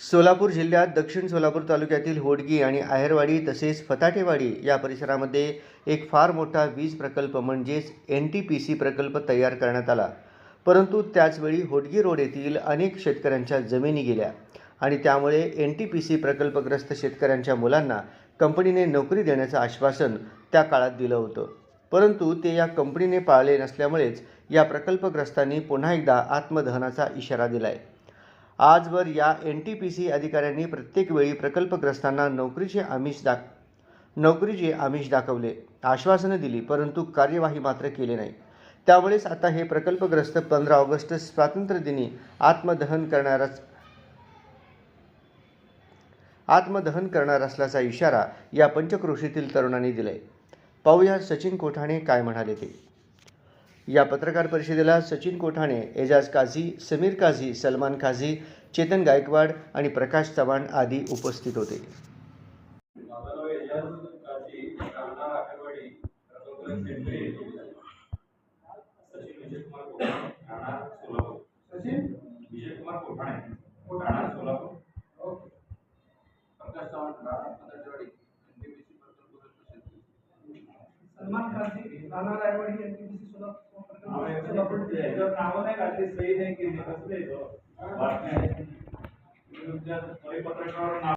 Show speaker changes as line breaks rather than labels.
सोलापूर जिल्ह्यात दक्षिण सोलापूर तालुक्यातील होडगी आणि आहेरवाडी तसेच फताटेवाडी या परिसरामध्ये एक फार मोठा वीज प्रकल्प म्हणजेच एन टी पी सी प्रकल्प तयार करण्यात आला. परंतु त्याचवेळी होडगी रोड येथील अनेक शेतकऱ्यांच्या जमिनी गेल्या आणि त्यामुळे एन टी पी सी प्रकल्पग्रस्त शेतकऱ्यांच्या मुलांना कंपनीने नोकरी देण्याचं आश्वासन त्या काळात दिलं होतं. परंतु ते या कंपनीने पाळले नसल्यामुळेच या प्रकल्पग्रस्तांनी पुन्हा एकदा आत्मदहनाचा इशारा दिलाय. आजवर या एन टी पी सी अधिकाऱ्यांनी प्रत्येक वेळी प्रकल्पग्रस्तांना नोकरीचे आमिष दाख नोकरीचे आमिष दाखवले. आश्वासनं दिली परंतु कार्यवाही मात्र केली नाही. त्यामुळेच आता हे प्रकल्पग्रस्त पंधरा ऑगस्ट स्वातंत्र्यदिनी आत्मदहन करणारच आत्मदहन करणार असल्याचा इशारा या पंचक्रोशीतील तरुणांनी दिलाय. पाहूया सचिन कोठाणे काय म्हणाले ते. या पत्रकार परिषदेला सचिन कोठाणे एजाज काझी समीर काझी सलमान काझी चेतन गायकवाड आणि प्रकाश चव्हाण आदी उपस्थित होते.
सलमान खानची राहणार आयवाडी एनटीपीसी सोलापूर
सोलापूर याच्यावर नावं नाही काढली सही नाही केली कसं आहे परिपत्रकावर